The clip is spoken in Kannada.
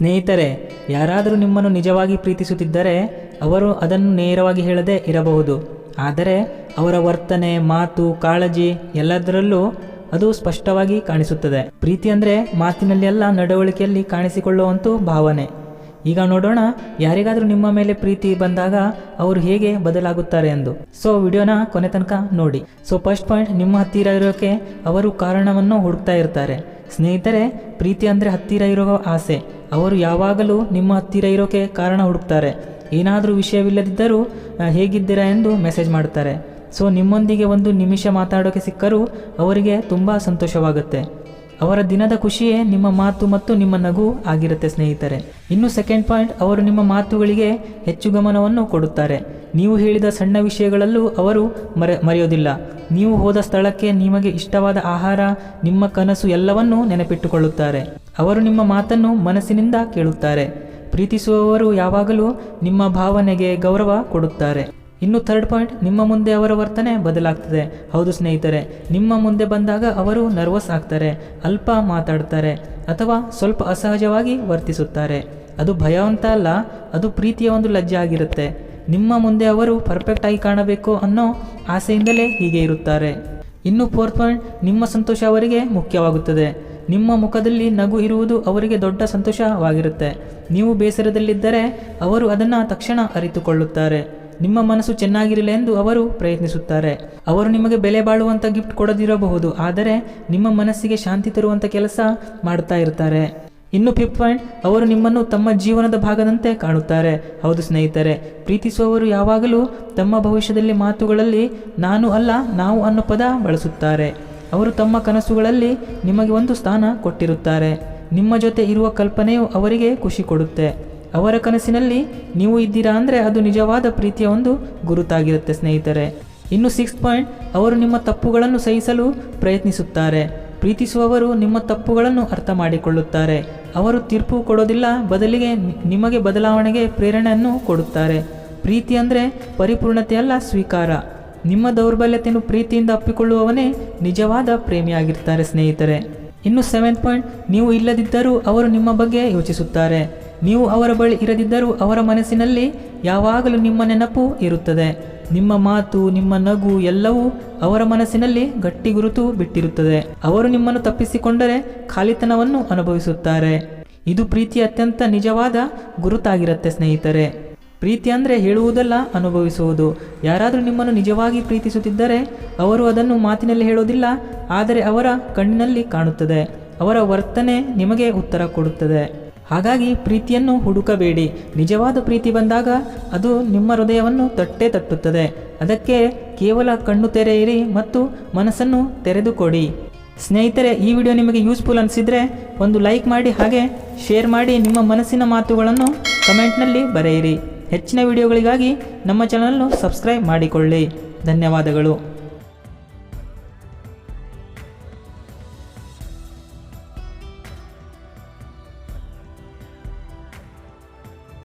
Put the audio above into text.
ಸ್ನೇಹಿತರೆ, ಯಾರಾದರೂ ನಿಮ್ಮನ್ನು ನಿಜವಾಗಿ ಪ್ರೀತಿಸುತ್ತಿದ್ದರೆ ಅವರು ಅದನ್ನು ನೇರವಾಗಿ ಹೇಳದೆ ಇರಬಹುದು. ಆದರೆ ಅವರ ವರ್ತನೆ, ಮಾತು, ಕಾಳಜಿ ಎಲ್ಲದರಲ್ಲೂ ಅದು ಸ್ಪಷ್ಟವಾಗಿ ಕಾಣಿಸುತ್ತದೆ. ಪ್ರೀತಿ ಅಂದರೆ ಮಾತಿನಲ್ಲಿ ಅಲ್ಲ ನಡವಳಿಕೆಯಲ್ಲಿ ಕಾಣಿಸಿಕೊಳ್ಳುವಂಥ ಭಾವನೆ. ಈಗ ನೋಡೋಣ, ಯಾರಿಗಾದರೂ ನಿಮ್ಮ ಮೇಲೆ ಪ್ರೀತಿ ಬಂದಾಗ ಅವರು ಹೇಗೆ ಬದಲಾಗುತ್ತಾರೆ ಎಂದು. ಸೊ ವಿಡಿಯೋನ ಕೊನೆ ತನಕ ನೋಡಿ. ಸೊ ಫಸ್ಟ್ ಪಾಯಿಂಟ್ ನಿಮ್ಮ ಹತ್ತಿರ ಇರೋಕೆ ಅವರು ಕಾರಣವನ್ನು ಹುಡುಕ್ತಾ ಇರ್ತಾರೆ. ಸ್ನೇಹಿತರೆ, ಪ್ರೀತಿ ಅಂದರೆ ಹತ್ತಿರ ಇರೋ ಆಸೆ. ಅವರು ಯಾವಾಗಲೂ ನಿಮ್ಮ ಹತ್ತಿರ ಇರೋಕೆ ಕಾರಣ ಹುಡುಕ್ತಾರೆ. ಏನಾದರೂ ವಿಷಯವಿಲ್ಲದಿದ್ದರೂ ಹೇಗಿದ್ದೀರಾ ಎಂದು ಮೆಸೇಜ್ ಮಾಡ್ತಾರೆ ಸೊ, ನಿಮ್ಮೊಂದಿಗೆ ಒಂದು ನಿಮಿಷ ಮಾತಾಡೋಕೆ ಸಿಕ್ಕರೂ ಅವರಿಗೆ ತುಂಬ ಸಂತೋಷವಾಗುತ್ತೆ. ಅವರ ದಿನದ ಖುಷಿಯೇ ನಿಮ್ಮ ಮಾತು ಮತ್ತು ನಿಮ್ಮ ನಗು ಆಗಿರುತ್ತೆ, ಸ್ನೇಹಿತರೆ. ಇನ್ನು ಸೆಕೆಂಡ್ ಪಾಯಿಂಟ್ ಅವರು ನಿಮ್ಮ ಮಾತುಗಳಿಗೆ ಹೆಚ್ಚು ಗಮನವನ್ನು ಕೊಡುತ್ತಾರೆ. ನೀವು ಹೇಳಿದ ಸಣ್ಣ ವಿಷಯಗಳಲ್ಲೂ ಅವರು ಮರೆ, ಮರೆಯೋದಿಲ್ಲ. ನೀವು ಹೋದ ಸ್ಥಳಕ್ಕೆ ನಿಮಗೆ ಇಷ್ಟವಾದ ಆಹಾರ, ನಿಮ್ಮ ಕನಸು ಎಲ್ಲವನ್ನೂ ನೆನಪಿಟ್ಟುಕೊಳ್ಳುತ್ತಾರೆ. ಅವರು ನಿಮ್ಮ ಮಾತನ್ನು ಮನಸ್ಸಿನಿಂದ ಕೇಳುತ್ತಾರೆ. ಪ್ರೀತಿಸುವವರು ಯಾವಾಗಲೂ ನಿಮ್ಮ ಭಾವನೆಗೆ ಗೌರವ ಕೊಡುತ್ತಾರೆ. ಇನ್ನು ಥರ್ಡ್ ಪಾಯಿಂಟ್ ನಿಮ್ಮ ಮುಂದೆ ಅವರ ವರ್ತನೆ ಬದಲಾಗ್ತದೆ. ಹೌದು ಸ್ನೇಹಿತರೆ, ನಿಮ್ಮ ಮುಂದೆ ಬಂದಾಗ ಅವರು ನರ್ವಸ್ ಆಗ್ತಾರೆ, ಅಲ್ಪ ಮಾತಾಡ್ತಾರೆ, ಅಥವಾ ಸ್ವಲ್ಪ ಅಸಹಜವಾಗಿ ವರ್ತಿಸುತ್ತಾರೆ. ಅದು ಭಯ ಅಂತ ಅಲ್ಲ, ಅದು ಪ್ರೀತಿಯ ಒಂದು ಲಜ್ಜೆ ಆಗಿರುತ್ತೆ. ನಿಮ್ಮ ಮುಂದೆ ಅವರು ಪರ್ಫೆಕ್ಟ್ ಆಗಿ ಕಾಣಬೇಕು ಅನ್ನೋ ಆಸೆಯಿಂದಲೇ ಹೀಗೆ ಇರುತ್ತಾರೆ. ಇನ್ನು ಫೋರ್ತ್ ಪಾಯಿಂಟ್ ನಿಮ್ಮ ಸಂತೋಷ ಅವರಿಗೆ ಮುಖ್ಯವಾಗುತ್ತದೆ. ನಿಮ್ಮ ಮುಖದಲ್ಲಿ ನಗು ಇರುವುದು ಅವರಿಗೆ ದೊಡ್ಡ ಸಂತೋಷವಾಗಿರುತ್ತೆ. ನೀವು ಬೇಸರದಲ್ಲಿದ್ದರೆ ಅವರು ಅದನ್ನು ತಕ್ಷಣ ಅರಿತುಕೊಳ್ಳುತ್ತಾರೆ. ನಿಮ್ಮ ಮನಸ್ಸು ಚೆನ್ನಾಗಿರಲಿ ಎಂದು ಅವರು ಪ್ರಯತ್ನಿಸುತ್ತಾರೆ. ಅವರು ನಿಮಗೆ ಬೆಲೆ ಬಾಳುವಂಥ ಗಿಫ್ಟ್ ಕೊಡದಿರಬಹುದು, ಆದರೆ ನಿಮ್ಮ ಮನಸ್ಸಿಗೆ ಶಾಂತಿ ತರುವಂಥ ಕೆಲಸ ಮಾಡ್ತಾ ಇರ್ತಾರೆ. ಇನ್ನು ಫಿಫ್ತ್ ಪಾಯಿಂಟ್ ಅವರು ನಿಮ್ಮನ್ನು ತಮ್ಮ ಜೀವನದ ಭಾಗದಂತೆ ಕಾಣುತ್ತಾರೆ. ಹೌದು ಸ್ನೇಹಿತರೆ, ಪ್ರೀತಿಸುವವರು ಯಾವಾಗಲೂ ತಮ್ಮ ಭವಿಷ್ಯದಲ್ಲಿ ಮಾತುಗಳಲ್ಲಿ ನಾನು ಅಲ್ಲ, ನಾವು ಅನ್ನೋ ಪದ ಬಳಸುತ್ತಾರೆ. ಅವರು ತಮ್ಮ ಕನಸುಗಳಲ್ಲಿ ನಿಮಗೆ ಒಂದು ಸ್ಥಾನ ಕೊಟ್ಟಿರುತ್ತಾರೆ. ನಿಮ್ಮ ಜೊತೆ ಇರುವ ಕಲ್ಪನೆಯು ಅವರಿಗೆ ಖುಷಿ ಕೊಡುತ್ತೆ. ಅವರ ಕನಸಿನಲ್ಲಿ ನೀವು ಇದ್ದೀರಾ ಅಂದರೆ ಅದು ನಿಜವಾದ ಪ್ರೀತಿಯ ಒಂದು ಗುರುತಾಗಿರುತ್ತೆ, ಸ್ನೇಹಿತರೆ. ಇನ್ನು ಸಿಕ್ಸ್ ಪಾಯಿಂಟ್ ಅವರು ನಿಮ್ಮ ತಪ್ಪುಗಳನ್ನು ಸಹಿಸಲು ಪ್ರಯತ್ನಿಸುತ್ತಾರೆ. ಪ್ರೀತಿಸುವವರು ನಿಮ್ಮ ತಪ್ಪುಗಳನ್ನು ಅರ್ಥ ಮಾಡಿಕೊಳ್ಳುತ್ತಾರೆ. ಅವರು ತೀರ್ಪು ಕೊಡೋದಿಲ್ಲ, ಬದಲಿಗೆ ನಿಮಗೆ ಬದಲಾವಣೆಗೆ ಪ್ರೇರಣೆಯನ್ನು ಕೊಡುತ್ತಾರೆ. ಪ್ರೀತಿ ಅಂದರೆ ಪರಿಪೂರ್ಣತೆಯಲ್ಲ ಸ್ವೀಕಾರ. ನಿಮ್ಮ ದೌರ್ಬಲ್ಯತೆಯನ್ನು ಪ್ರೀತಿಯಿಂದ ಅಪ್ಪಿಕೊಳ್ಳುವವನೇ ನಿಜವಾದ ಪ್ರೇಮಿಯಾಗಿರ್ತಾರೆ, ಸ್ನೇಹಿತರೆ. ಇನ್ನು ಸೆವೆಂತ್ ಪಾಯಿಂಟ್ ನೀವು ಇಲ್ಲದಿದ್ದರೂ ಅವರು ನಿಮ್ಮ ಬಗ್ಗೆ ಯೋಚಿಸುತ್ತಾರೆ. ನೀವು ಅವರ ಬಳಿ ಇರದಿದ್ದರೂ ಅವರ ಮನಸ್ಸಿನಲ್ಲಿ ಯಾವಾಗಲೂ ನಿಮ್ಮ ನೆನಪು ಇರುತ್ತದೆ. ನಿಮ್ಮ ಮಾತು, ನಿಮ್ಮ ನಗು ಎಲ್ಲವೂ ಅವರ ಮನಸ್ಸಿನಲ್ಲಿ ಗಟ್ಟಿ ಗುರುತು ಬಿಟ್ಟಿರುತ್ತದೆ. ಅವರು ನಿಮ್ಮನ್ನು ತಪ್ಪಿಸಿಕೊಂಡರೆ ಖಾಲಿತನವನ್ನು ಅನುಭವಿಸುತ್ತಾರೆ. ಇದು ಪ್ರೀತಿಯ ಅತ್ಯಂತ ನಿಜವಾದ ಗುರುತಾಗಿರುತ್ತೆ ಸ್ನೇಹಿತರೆ. ಪ್ರೀತಿ ಅಂದರೆ ಹೇಳುವುದಲ್ಲ, ಅನುಭವಿಸುವುದು. ಯಾರಾದರೂ ನಿಮ್ಮನ್ನು ನಿಜವಾಗಿ ಪ್ರೀತಿಸುತ್ತಿದ್ದರೆ ಅವರು ಅದನ್ನು ಮಾತಿನಲ್ಲಿ ಹೇಳೋದಿಲ್ಲ ಆದರೆ ಅವರ ಕಣ್ಣಿನಲ್ಲಿ ಕಾಣುತ್ತದೆ. ಅವರ ವರ್ತನೆ ನಿಮಗೆ ಉತ್ತರ ಕೊಡುತ್ತದೆ. ಹಾಗಾಗಿ ಪ್ರೀತಿಯನ್ನು ಹುಡುಕಬೇಡಿ. ನಿಜವಾದ ಪ್ರೀತಿ ಬಂದಾಗ ಅದು ನಿಮ್ಮ ಹೃದಯವನ್ನು ತಟ್ಟೆ ತಟ್ಟುತ್ತದೆ. ಅದಕ್ಕೆ ಕೇವಲ ಕಣ್ಣು ತೆರೆಯಿರಿ ಮತ್ತು ಮನಸ್ಸನ್ನು ತೆರೆದುಕೊಡಿ. ಸ್ನೇಹಿತರೆ, ಈ ವಿಡಿಯೋ ನಿಮಗೆ ಯೂಸ್ಫುಲ್ ಅನಿಸಿದರೆ ಒಂದು ಲೈಕ್ ಮಾಡಿ ಹಾಗೆ ಶೇರ್ ಮಾಡಿ ನಿಮ್ಮ ಮನಸ್ಸಿನ ಮಾತುಗಳನ್ನು ಕಮೆಂಟ್ನಲ್ಲಿ ಬರೆಯಿರಿ. ಹೆಚ್ಚಿನ ವಿಡಿಯೋಗಳಿಗಾಗಿ ನಮ್ಮ ಚಾನಲ್ನು ಸಬ್ಸ್ಕ್ರೈಬ್ ಮಾಡಿಕೊಳ್ಳಿ. ಧನ್ಯವಾದಗಳು.